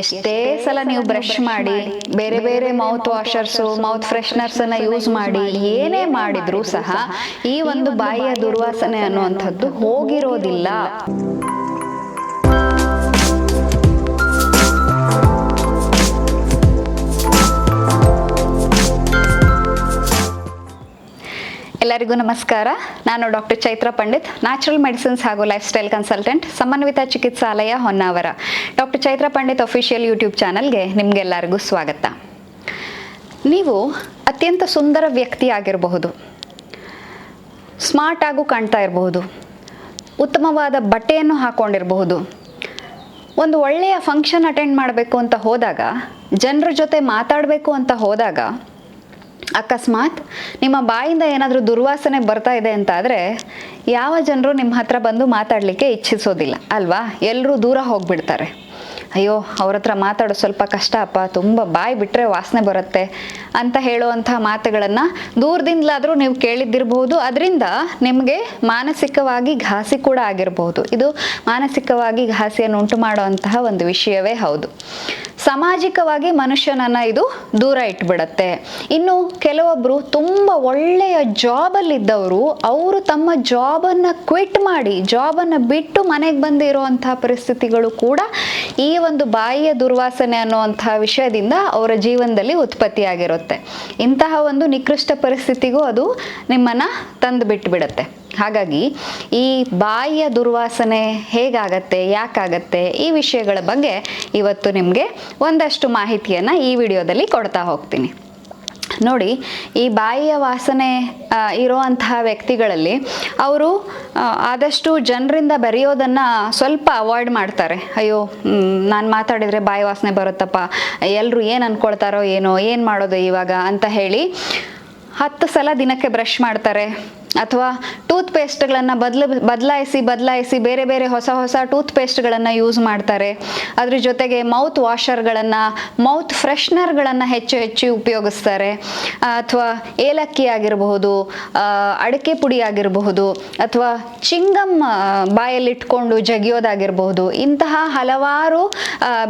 ಎಷ್ಟೇ ಸಲ ನೀವು ಬ್ರಷ್ ಮಾಡಿ, ಬೇರೆ ಬೇರೆ ಮೌತ್ ವಾಷರ್ಸು ಮೌತ್ ಫ್ರೆಶ್ನರ್ಸ್ ಅನ್ನ ಯೂಸ್ ಮಾಡಿ, ಏನೇ ಮಾಡಿದ್ರೂ ಸಹ ಈ ಒಂದು ಬಾಯಿಯ ದುರ್ವಾಸನೆ ಅನ್ನುವಂಥದ್ದು ಹೋಗಿರೋದಿಲ್ಲ. ಎಲ್ಲರಿಗೂ ನಮಸ್ಕಾರ. ನಾನು doctor Chaitra Pandit natural medicines ಹಾಗೂ lifestyle consultant Samanvita ಚಿಕಿತ್ಸಾಲಯ Honnavar. Doctor Chaitra Pandit official YouTube ಚಾನಲ್ಗೆ ನಿಮಗೆಲ್ಲರಿಗೂ ಸ್ವಾಗತ. ನೀವು ಅತ್ಯಂತ ಸುಂದರ ವ್ಯಕ್ತಿ ಆಗಿರಬಹುದು. ಸ್ಮಾರ್ಟ್ ಆಗು ಕಾಣ್ತಾ ಇರಬಹುದು. ಉತ್ತಮವಾದ ಬಟ್ಟೆಯನ್ನು ಹಾಕೊಂಡಿರಬಹುದು. ಒಂದು ಒಳ್ಳೆಯ ಫಂಕ್ಷನ್ ಅಟೆಂಡ್ ಮಾಡಬೇಕು ಅಂತ ಹೋದಾಗ, ಜನರ ಜೊತೆ ಮಾತಾಡಬೇಕು ಅಂತ ಹೋದಾಗ ಅಕಸ್ಮಾತ್ ನಿಮ್ಮ ಬಾಯಿಂದ ಏನಾದರೂ ದುರ್ವಾಸನೆ ಬರ್ತಾ ಇದೆ ಅಂತ ಆದರೆ ಯಾವ ಜನರು ನಿಮ್ಮ ಹತ್ರ ಬಂದು ಮಾತಾಡಲಿಕ್ಕೆ ಇಚ್ಛಿಸೋದಿಲ್ಲ, ಅಲ್ವಾ? ಎಲ್ಲರೂ ದೂರ ಹೋಗ್ಬಿಡ್ತಾರೆ. ಅಯ್ಯೋ, ಅವ್ರ ಹತ್ರ ಮಾತಾಡೋ ಸ್ವಲ್ಪ ಕಷ್ಟ ಅಪ್ಪ, ತುಂಬ ಬಾಯಿ ಬಿಟ್ಟರೆ ವಾಸನೆ ಬರುತ್ತೆ ಅಂತ ಹೇಳುವಂಥ ಮಾತುಗಳನ್ನು ದೂರದಿಂದಲಾದರೂ ನೀವು ಕೇಳಿದ್ದಿರಬಹುದು ಅದರಿಂದ ನಿಮಗೆ ಮಾನಸಿಕವಾಗಿ ಘಾಸಿ ಕೂಡ ಆಗಿರಬಹುದು ಇದು ಮಾನಸಿಕವಾಗಿ ಘಾಸಿಯನ್ನು ಉಂಟು ಮಾಡುವಂತಹ ಒಂದು ವಿಷಯವೇ ಹೌದು. ಸಾಮಾಜಿಕವಾಗಿ ಮನುಷ್ಯನನ್ನ ಇದು ದೂರ ಇಟ್ಬಿಡತ್ತೆ. ಇನ್ನು ಕೆಲವೊಬ್ರು ತುಂಬ ಒಳ್ಳೆಯ ಜಾಬಲ್ಲಿದ್ದವರು, ಅವರು ತಮ್ಮ ಜಾಬನ್ನು ಕ್ವಿಟ್ ಮಾಡಿ, ಜಾಬನ್ನು ಬಿಟ್ಟು ಮನೆಗೆ ಬಂದಿರುವಂತಹ ಪರಿಸ್ಥಿತಿಗಳು ಕೂಡ ಈ ಒಂದು ಬಾಯಿಯ ದುರ್ವಾಸನೆ ಅನ್ನುವಂತಹ ವಿಷಯದಿಂದ ಅವರ ಜೀವನದಲ್ಲಿ ಉತ್ಪತ್ತಿಯಾಗಿರುತ್ತೆ. ಇಂತಹ ಒಂದು ನಿಕೃಷ್ಟ ಪರಿಸ್ಥಿತಿಗೂ ಅದು ನಿಮ್ಮನ್ನ ತಂದು ಬಿಟ್ಬಿಡತ್ತೆ ಹಾಗಾಗಿ ಈ ಬಾಯಿಯ ದುರ್ವಾಸನೆ ಹೇಗಾಗತ್ತೆ, ಯಾಕಾಗತ್ತೆ ಈ ವಿಷಯಗಳ ಬಗ್ಗೆ ಇವತ್ತು ನಿಮಗೆ ಒಂದಷ್ಟು ಮಾಹಿತಿಯನ್ನು ಈ ವಿಡಿಯೋದಲ್ಲಿ ಕೊಡ್ತಾ ಹೋಗ್ತೀನಿ. ನೋಡಿ, ಈ ಬಾಯಿಯ ವಾಸನೆ ಇರುವಂತಹ ವ್ಯಕ್ತಿಗಳಲ್ಲಿ ಅವರು ಆದಷ್ಟು ಜನರಿಂದ ಬೆರೆಯೋದನ್ನು ಸ್ವಲ್ಪ ಅವಾಯ್ಡ್ ಮಾಡ್ತಾರೆ. ಅಯ್ಯೋ ನಾನು ಮಾತಾಡಿದರೆ ಬಾಯಿ ವಾಸನೆ ಬರುತ್ತಪ್ಪ ಎಲ್ಲರೂ ಏನು ಅಂದ್ಕೊಳ್ತಾರೋ ಏನೋ, ಏನು ಮಾಡೋದು ಇವಾಗ ಅಂತ ಹೇಳಿ ಹತ್ತು ಸಲ ದಿನಕ್ಕೆ ಬ್ರಷ್ ಮಾಡ್ತಾರೆ. ಅಥವಾ ಟೂತ್ ಪೇಸ್ಟ್ಗಳನ್ನು ಬದಲು, ಬದಲಾಯಿಸಿ ಬದಲಾಯಿಸಿ ಬೇರೆ ಬೇರೆ ಹೊಸ ಹೊಸ ಟೂತ್ ಪೇಸ್ಟ್ಗಳನ್ನು ಯೂಸ್ ಮಾಡ್ತಾರೆ. ಅದ್ರ ಜೊತೆಗೆ ಮೌತ್ ವಾಷರ್ಗಳನ್ನು ಮೌತ್ ಫ್ರೆಶ್ನರ್ಗಳನ್ನು ಹೆಚ್ಚು ಹೆಚ್ಚು ಉಪಯೋಗಿಸ್ತಾರೆ. ಅಥವಾ ಏಲಕ್ಕಿ ಆಗಿರಬಹುದು ಅಡಕೆ ಪುಡಿ ಆಗಿರಬಹುದು, ಅಥವಾ ಚಿಂಗಮ್ ಬಾಯಲ್ಲಿಟ್ಕೊಂಡು ಜಗಿಯೋದಾಗಿರಬಹುದು. ಇಂತಹ ಹಲವಾರು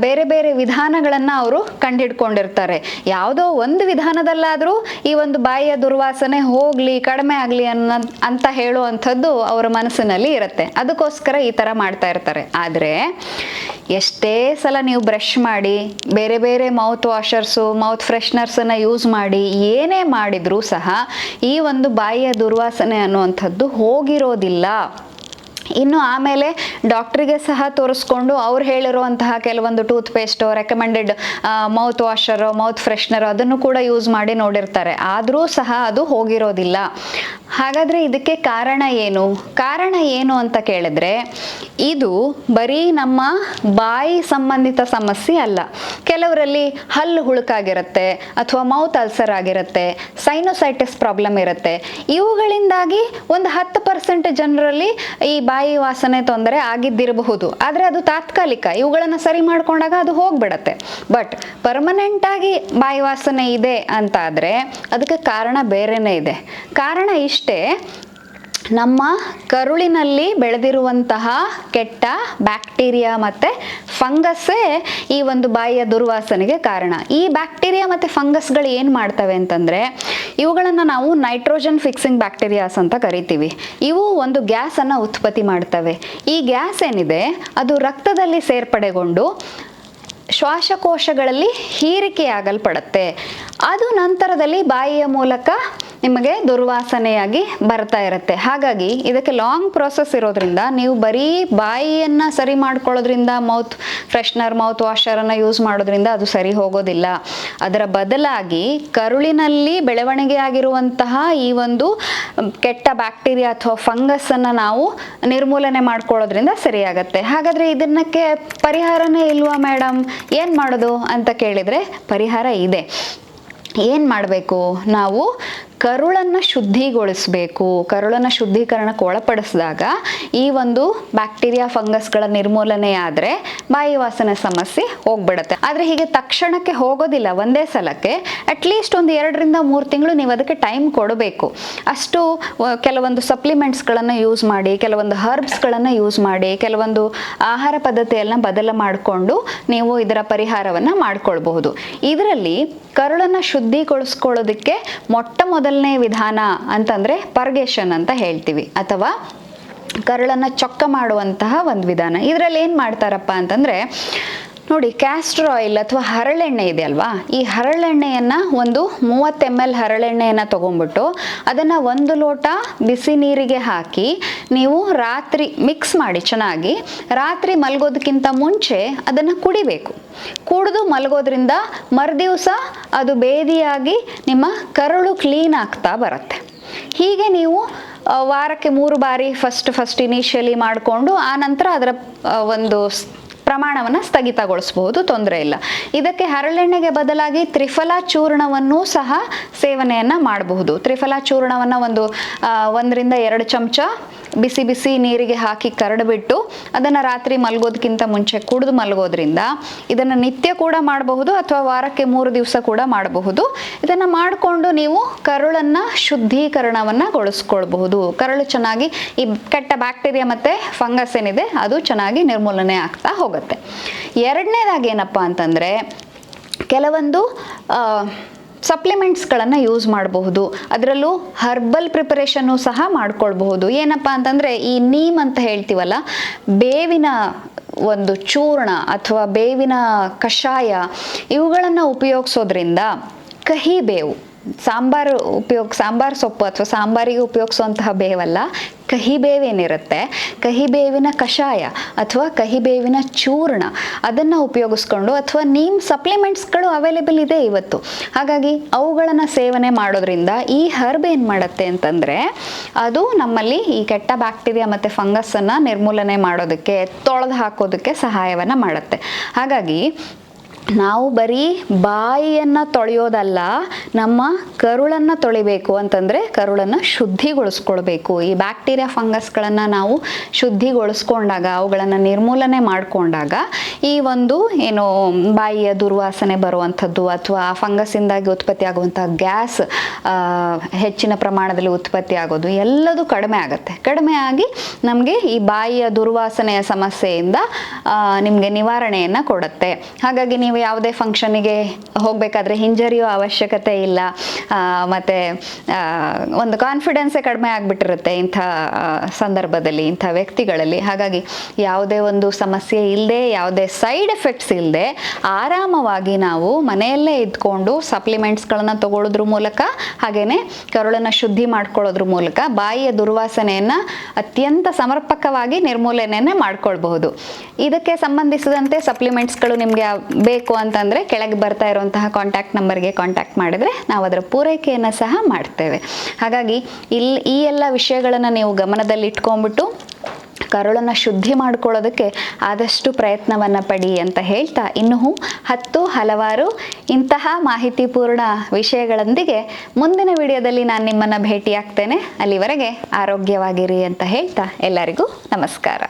ಬೇರೆ ಬೇರೆ ವಿಧಾನಗಳನ್ನು ಅವರು ಕಂಡುಹಿಡ್ಕೊಂಡಿರ್ತಾರೆ ಯಾವುದೋ ಒಂದು ವಿಧಾನದಲ್ಲಾದರೂ ಈ ಒಂದು ಬಾಯಿಯ ದುರ್ವಾಸನೆ ಹೋಗಲಿ, ಕಡಿಮೆ ಆಗಲಿ ಅನ್ನೋ ಅಂತ ಹೇಳುವಂಥದ್ದು ಅವರ ಮನಸ್ಸಿನಲ್ಲಿ ಇರುತ್ತೆ. ಅದಕ್ಕೋಸ್ಕರ ಈ ಥರ ಮಾಡ್ತಾ ಇರ್ತಾರೆ. ಆದರೆ ಎಷ್ಟೇ ಸಲ ನೀವು ಬ್ರಷ್ ಮಾಡಿ, ಬೇರೆ ಬೇರೆ ಮೌತ್ ವಾಷರ್ಸು ಮೌತ್ ಫ್ರೆಶ್ನರ್ಸನ್ನು ಯೂಸ್ ಮಾಡಿ, ಏನೇ ಮಾಡಿದರೂ ಸಹ ಈ ಒಂದು ಬಾಯಿಯ ದುರ್ವಾಸನೆ ಅನ್ನುವಂಥದ್ದು ಹೋಗಿರೋದಿಲ್ಲ. ಇನ್ನು ಆಮೇಲೆ ಡಾಕ್ಟ್ರಿಗೆ ಸಹ ತೋರಿಸ್ಕೊಂಡು ಅವ್ರು ಹೇಳಿರುವಂತಹ ಕೆಲವೊಂದು toothpaste recommended mouth washer mouth freshener ಅದನ್ನು ಕೂಡ ಯೂಸ್ ಮಾಡಿ ನೋಡಿರ್ತಾರೆ. ಆದರೂ ಸಹ ಅದು ಹೋಗಿರೋದಿಲ್ಲ. ಹಾಗಾದರೆ ಇದಕ್ಕೆ ಕಾರಣ ಏನು? ಕಾರಣ ಏನು ಅಂತ ಕೇಳಿದ್ರೆ, ಇದು ಬರೀ ನಮ್ಮ ಬಾಯಿ ಸಂಬಂಧಿತ ಸಮಸ್ಯೆ ಅಲ್ಲ. ಕೆಲವರಲ್ಲಿ ಹಲ್ಲು ಹುಳುಕಾಗಿರುತ್ತೆ ಅಥವಾ ಮೌತ್ ಅಲ್ಸರ್ ಆಗಿರುತ್ತೆ ಸೈನೋಸೈಟಿಸ್ ಪ್ರಾಬ್ಲಮ್ ಇರುತ್ತೆ. ಇವುಗಳಿಂದಾಗಿ ಒಂದು ಹತ್ತು ಪರ್ಸೆಂಟ್ ಜನರಲ್ಲಿ ಈ ಬಾಯಿ ವಾಸನೆ ತೊಂದರೆ ಆಗಿದ್ದಿರಬಹುದು. ಆದರೆ ಅದು ತಾತ್ಕಾಲಿಕ. ಇವುಗಳನ್ನು ಸರಿ ಮಾಡ್ಕೊಂಡಾಗ ಅದು ಹೋಗ್ಬಿಡತ್ತೆ. ಬಟ್ ಪರ್ಮನೆಂಟ್ ಆಗಿ ಬಾಯಿ ವಾಸನೆ ಇದೆ ಅಂತಾದರೆ, ಅದಕ್ಕೆ ಕಾರಣ ಬೇರೆನೇ ಇದೆ. ಕಾರಣ ಇಷ್ಟೇ ನಮ್ಮ ಕರುಳಿನಲ್ಲಿ ಬೆಳೆದಿರುವಂತಹ ಕೆಟ್ಟ ಬ್ಯಾಕ್ಟೀರಿಯಾ ಮತ್ತು ಫಂಗಸ್ಸೇ ಈ ಒಂದು ಬಾಯಿಯ ದುರ್ವಾಸನೆಗೆ ಕಾರಣ. ಈ ಬ್ಯಾಕ್ಟೀರಿಯಾ ಮತ್ತು ಫಂಗಸ್ಗಳು ಏನು ಮಾಡ್ತವೆ ಅಂತಂದರೆ, ಇವುಗಳನ್ನು ನಾವು ನೈಟ್ರೋಜನ್ ಫಿಕ್ಸಿಂಗ್ ಬ್ಯಾಕ್ಟೀರಿಯಾಸ್ ಅಂತ ಕರಿತೀವಿ. ಇವು ಒಂದು ಗ್ಯಾಸನ್ನು ಉತ್ಪತ್ತಿ ಮಾಡ್ತವೆ. ಈ ಗ್ಯಾಸ್ ಏನಿದೆ, ಅದು ರಕ್ತದಲ್ಲಿ ಸೇರ್ಪಡೆಗೊಂಡು ಶ್ವಾಸಕೋಶಗಳಲ್ಲಿ ಹೀರಿಕೆಯಾಗಲ್ಪಡುತ್ತೆ. ಅದು ನಂತರದಲ್ಲಿ ಬಾಯಿಯ ಮೂಲಕ ನಿಮಗೆ ದುರ್ವಾಸನೆಯಾಗಿ ಬರ್ತಾ ಇರುತ್ತೆ. ಹಾಗಾಗಿ ಇದಕ್ಕೆ ಲಾಂಗ್ ಪ್ರೋಸೆಸ್ ಇರೋದ್ರಿಂದ ನೀವು ಬರೀ ಬಾಯಿಯನ್ನು ಸರಿ ಮಾಡ್ಕೊಳ್ಳೋದ್ರಿಂದ ಮೌತ್ ಫ್ರೆಶ್ನರ್ ಮೌತ್ ವಾಷರನ್ನು ಯೂಸ್ ಮಾಡೋದ್ರಿಂದ ಅದು ಸರಿ ಹೋಗೋದಿಲ್ಲ. ಅದರ ಬದಲಾಗಿ ಕರುಳಿನಲ್ಲಿ ಬೆಳವಣಿಗೆ ಆಗಿರುವಂತಹ ಈ ಒಂದು ಕೆಟ್ಟ ಬ್ಯಾಕ್ಟೀರಿಯಾ ಅಥವಾ ಫಂಗಸ್ಸನ್ನು ನಾವು ನಿರ್ಮೂಲನೆ ಮಾಡ್ಕೊಳ್ಳೋದ್ರಿಂದ ಸರಿಯಾಗತ್ತೆ. ಹಾಗಾದರೆ ಇದನ್ನಕ್ಕೆ ಪರಿಹಾರನೇ ಇಲ್ವಾ ಮೇಡಮ್ ಏನು ಮಾಡೋದು ಅಂತ ಕೇಳಿದರೆ ಪರಿಹಾರ ಇದೆ. ಏನು ಮಾಡಬೇಕು? ನಾವು ಕರುಳನ್ನು ಶುದ್ಧಿಗೊಳಿಸಬೇಕು. ಕರುಳನ್ನು ಶುದ್ಧೀಕರಣಕ್ಕೆ ಒಳಪಡಿಸಿದಾಗ ಈ ಒಂದು ಬ್ಯಾಕ್ಟೀರಿಯಾ, ಫಂಗಸ್ಗಳ ನಿರ್ಮೂಲನೆ ಆದರೆ ಬಾಯಿ ವಾಸನೆ ಸಮಸ್ಯೆ ಹೋಗ್ಬಿಡುತ್ತೆ. ಆದರೆ ಹೀಗೆ ತಕ್ಷಣಕ್ಕೆ ಹೋಗೋದಿಲ್ಲ, ಒಂದೇ ಸಲಕ್ಕೆ ಅಟ್ಲೀಸ್ಟ್ ಒಂದು ಎರಡರಿಂದ ಮೂರು ತಿಂಗಳು ನೀವು ಅದಕ್ಕೆ ಟೈಮ್ ಕೊಡಬೇಕು. ಅಷ್ಟು ಕೆಲವೊಂದು ಸಪ್ಲಿಮೆಂಟ್ಸ್ಗಳನ್ನು ಯೂಸ್ ಮಾಡಿ, ಕೆಲವೊಂದು ಹರ್ಬ್ಸ್ಗಳನ್ನು ಯೂಸ್ ಮಾಡಿ, ಕೆಲವೊಂದು ಆಹಾರ ಪದ್ಧತಿಯನ್ನ ಬದಲ ಮಾಡಿಕೊಂಡು ನೀವು ಇದರ ಪರಿಹಾರವನ್ನು ಮಾಡ್ಕೊಳ್ಬಹುದು. ಇದರಲ್ಲಿ ಕರುಳನ್ನು ಶುದ್ಧಿಗೊಳಿಸ್ಕೊಳ್ಳೋದಕ್ಕೆ ಮೊಟ್ಟ ಮೊದಲನೇ ವಿಧಾನ ಅಂತಂದರೆ ಪರ್ಗೇಷನ್ ಅಂತ ಹೇಳ್ತೀವಿ. ಅಥವಾ ಕರುಳನ್ನು ಚೊಕ್ಕ ಮಾಡುವಂತಹ ಒಂದು ವಿಧಾನ. ಇದರಲ್ಲಿ ಏನು ಮಾಡ್ತಾರಪ್ಪ ಅಂತಂದರೆ ನೋಡಿ ಕ್ಯಾಸ್ಟರ್ ಆಯಿಲ್ ಅಥವಾ ಹರಳೆಣ್ಣೆ ಇದೆ ಅಲ್ವಾ? ಈ ಹರಳೆಣ್ಣೆಯನ್ನು ಒಂದು ಮೂವತ್ತು ಎಂ ಎಲ್ ಹರಳೆಣ್ಣೆಯನ್ನು ತೊಗೊಂಡ್ಬಿಟ್ಟು ಅದನ್ನು ಒಂದು ಲೋಟ ಬಿಸಿ ನೀರಿಗೆ ಹಾಕಿ ನೀವು ರಾತ್ರಿ ಮಿಕ್ಸ್ ಮಾಡಿ ಚೆನ್ನಾಗಿ ರಾತ್ರಿ ಮಲಗೋದಕ್ಕಿಂತ ಮುಂಚೆ ಅದನ್ನು ಕುಡಿಬೇಕು. ಕುಡಿದು ಮಲಗೋದ್ರಿಂದ ಮರುದಿವಸ ಅದು ಬೇದಿಯಾಗಿ ನಿಮ್ಮ ಕರುಳು ಕ್ಲೀನ್ ಆಗ್ತಾ ಬರುತ್ತೆ. ಹೀಗೆ ನೀವು ವಾರಕ್ಕೆ ಮೂರು ಬಾರಿ ಫಸ್ಟ್ ಫಸ್ಟ್ ಇನಿಷಿಯಲಿ ಮಾಡಿಕೊಂಡು, ಆ ನಂತರ ಅದರ ಒಂದು ಪ್ರಮಾಣವನ್ನು ಸ್ಥಗಿತಗೊಳಿಸಬಹುದು ತೊಂದರೆ ಇಲ್ಲ. ಇದಕ್ಕೆ ಹರಳೆಣ್ಣೆಗೆ ಬದಲಾಗಿ ತ್ರಿಫಲ ಚೂರ್ಣವನ್ನು ಸಹ ಸೇವನೆಯನ್ನು ಮಾಡಬಹುದು. ತ್ರಿಫಲ ಚೂರ್ಣವನ್ನು ಒಂದು ಒಂದರಿಂದ ಎರಡು ಚಮಚ ಬಿಸಿ ಬಿಸಿ ನೀರಿಗೆ ಹಾಕಿ ಕರಡ್ಬಿಟ್ಟು ಅದನ್ನು ರಾತ್ರಿ ಮಲಗೋದಕ್ಕಿಂತ ಮುಂಚೆ ಕುಡಿದು ಮಲಗೋದ್ರಿಂದ ಇದನ್ನು ನಿತ್ಯ ಕೂಡ ಮಾಡಬಹುದು ಅಥವಾ ವಾರಕ್ಕೆ ಮೂರು ದಿವಸ ಕೂಡ ಮಾಡಬಹುದು. ಇದನ್ನು ಮಾಡಿಕೊಂಡು ನೀವು ಕರುಳನ್ನು ಶುದ್ಧೀಕರಣವನ್ನು ಗೊಳಿಸ್ಕೊಳ್ಬಹುದು. ಕರುಳು ಚೆನ್ನಾಗಿ ಈ ಕೆಟ್ಟ ಬ್ಯಾಕ್ಟೀರಿಯಾ ಮತ್ತು ಫಂಗಸ್ ಏನಿದೆ ಅದು ಚೆನ್ನಾಗಿ ನಿರ್ಮೂಲನೆ ಆಗ್ತಾ ಹೋಗುತ್ತೆ. ಎರಡನೇದಾಗಿ ಏನಪ್ಪ ಅಂತಂದರೆ ಕೆಲವೊಂದು ಸಪ್ಲಿಮೆಂಟ್ಸ್ಗಳನ್ನು ಯೂಸ್ ಮಾಡಬಹುದು. ಅದರಲ್ಲೂ ಹರ್ಬಲ್ ಪ್ರಿಪರೇಷನ್ನು ಸಹ ಮಾಡ್ಕೊಳ್ಬಹುದು. ಏನಪ್ಪ ಅಂತಂದರೆ, ಈ ನೀಮ್ ಅಂತ ಹೇಳ್ತೀವಲ್ಲ, ಬೇವಿನ ಒಂದು ಚೂರ್ಣ ಅಥವಾ ಬೇವಿನ ಕಷಾಯ, ಇವುಗಳನ್ನು ಉಪಯೋಗಿಸೋದ್ರಿಂದ ಕಹಿ ಬೇವು ಸಾಂಬಾರು ಉಪಯೋಗ, ಸಾಂಬಾರು ಸೊಪ್ಪು ಅಥವಾ ಸಾಂಬಾರಿಗೆ ಉಪಯೋಗಿಸುವಂತಹ ಬೇವಲ್ಲ, ಕಹಿ ಬೇವೇನಿರುತ್ತೆ. ಕಹಿ ಬೇವಿನ ಕಷಾಯ ಅಥವಾ ಕಹಿ ಬೇವಿನ ಚೂರ್ಣ ಅದನ್ನು ಉಪಯೋಗಿಸ್ಕೊಂಡು ಅಥವಾ ನೀಮ್ ಸಪ್ಲಿಮೆಂಟ್ಸ್ಗಳು ಅವೈಲೇಬಲ್ ಇದೆ ಇವತ್ತು. ಹಾಗಾಗಿ ಅವುಗಳನ್ನು ಸೇವನೆ ಮಾಡೋದ್ರಿಂದ ಈ ಹರ್ಬ್ ಏನು ಮಾಡುತ್ತೆ ಅಂತಂದರೆ ಅದು ನಮ್ಮಲ್ಲಿ ಈ ಕೆಟ್ಟ ಬ್ಯಾಕ್ಟೀರಿಯಾ ಮತ್ತು ಫಂಗಸ್ಸನ್ನು ನಿರ್ಮೂಲನೆ ಮಾಡೋದಕ್ಕೆ, ತೊಳೆದು ಹಾಕೋದಕ್ಕೆ ಸಹಾಯವನ್ನು ಮಾಡುತ್ತೆ. ಹಾಗಾಗಿ ನಾವು ಬರೀ ಬಾಯಿಯನ್ನು ತೊಳೆಯೋದಲ್ಲ, ನಮ್ಮ ಕರುಳನ್ನು ತೊಳಿಬೇಕು ಅಂತಂದರೆ ಕರುಳನ್ನು ಶುದ್ಧಿಗೊಳಿಸ್ಕೊಳ್ಬೇಕು. ಈ ಬ್ಯಾಕ್ಟೀರಿಯಾ ಫಂಗಸ್ಗಳನ್ನು ನಾವು ಶುದ್ಧಿಗೊಳಿಸ್ಕೊಂಡಾಗ, ಅವುಗಳನ್ನು ನಿರ್ಮೂಲನೆ ಮಾಡಿಕೊಂಡಾಗ, ಈ ಒಂದು ಏನು ಬಾಯಿಯ ದುರ್ವಾಸನೆ ಬರುವಂಥದ್ದು ಅಥವಾ ಆ ಫಂಗಸ್ಸಿಂದಾಗಿ ಉತ್ಪತ್ತಿ ಆಗುವಂಥ ಗ್ಯಾಸ್ ಹೆಚ್ಚಿನ ಪ್ರಮಾಣದಲ್ಲಿ ಉತ್ಪತ್ತಿ ಆಗೋದು ಎಲ್ಲದೂ ಕಡಿಮೆ ಆಗುತ್ತೆ. ಕಡಿಮೆ ಆಗಿ ನಮಗೆ ಈ ಬಾಯಿಯ ದುರ್ವಾಸನೆಯ ಸಮಸ್ಯೆಯಿಂದ ನಿಮಗೆ ನಿವಾರಣೆಯನ್ನು ಕೊಡುತ್ತೆ. ಹಾಗಾಗಿ ನೀವು ಯಾವುದೇ ಫಂಕ್ಷನಿಗೆ ಹೋಗಬೇಕಾದ್ರೆ ಹಿಂಜರಿಯೋ ಅವಶ್ಯಕತೆ ಇಲ್ಲ. ಮತ್ತು ಒಂದು ಕಾನ್ಫಿಡೆನ್ಸೇ ಕಡಿಮೆ ಆಗಿಬಿಟ್ಟಿರುತ್ತೆ ಇಂಥ ಸಂದರ್ಭದಲ್ಲಿ, ಇಂಥ ವ್ಯಕ್ತಿಗಳಲ್ಲಿ. ಹಾಗಾಗಿ ಯಾವುದೇ ಒಂದು ಸಮಸ್ಯೆ ಇಲ್ಲದೆ ಯಾವುದೇ ಸೈಡ್ ಎಫೆಕ್ಟ್ಸ್ ಇಲ್ಲದೆ ಆರಾಮವಾಗಿ ನಾವು ಮನೆಯಲ್ಲೇ ಇದ್ಕೊಂಡು ಸಪ್ಲಿಮೆಂಟ್ಸ್ಗಳನ್ನು ತಗೊಳ್ಳೋದ್ರ ಮೂಲಕ ಹಾಗೆಯೇ ಕರುಳನ್ನು ಶುದ್ಧಿ ಮಾಡ್ಕೊಳ್ಳೋದ್ರ ಮೂಲಕ ಬಾಯಿಯ ದುರ್ವಾಸನೆಯನ್ನು ಅತ್ಯಂತ ಸಮರ್ಪಕವಾಗಿ ನಿರ್ಮೂಲನೆಯನ್ನು ಮಾಡ್ಕೊಳ್ಬಹುದು. ಇದಕ್ಕೆ ಸಂಬಂಧಿಸಿದಂತೆ ಸಪ್ಲಿಮೆಂಟ್ಸ್ಗಳು ನಿಮಗೆ ಬೇಕು ಅಂತಂದರೆ ಕೆಳಗೆ ಬರ್ತಾ ಇರುವಂತಹ ಕಾಂಟ್ಯಾಕ್ಟ್ ನಂಬರ್ಗೆ ಕಾಂಟ್ಯಾಕ್ಟ್ ಮಾಡಿದರೆ ನಾವು ಅದರ ಪೂರೈಕೆಯನ್ನು ಸಹ ಮಾಡ್ತೇವೆ. ಹಾಗಾಗಿ ಇಲ್ಲಿ ಈ ಎಲ್ಲ ವಿಷಯಗಳನ್ನು ನೀವು ಗಮನದಲ್ಲಿ ಇಟ್ಕೊಂಡ್ಬಿಟ್ಟು ಕರುಳನ್ನು ಶುದ್ಧಿ ಮಾಡ್ಕೊಳ್ಳೋದಕ್ಕೆ ಆದಷ್ಟು ಪ್ರಯತ್ನವನ್ನು ಪಡಿ ಅಂತ ಹೇಳ್ತಾ ಇನ್ನೂ ಹತ್ತು ಹಲವಾರು ಇಂತಹ ಮಾಹಿತಿಪೂರ್ಣ ವಿಷಯಗಳೊಂದಿಗೆ ಮುಂದಿನ ವಿಡಿಯೋದಲ್ಲಿ ನಾನು ನಿಮ್ಮನ್ನು ಭೇಟಿಯಾಗ್ತೇನೆ. ಅಲ್ಲಿವರೆಗೆ ಆರೋಗ್ಯವಾಗಿರಿ ಅಂತ ಹೇಳ್ತಾ ಎಲ್ಲರಿಗೂ ನಮಸ್ಕಾರ.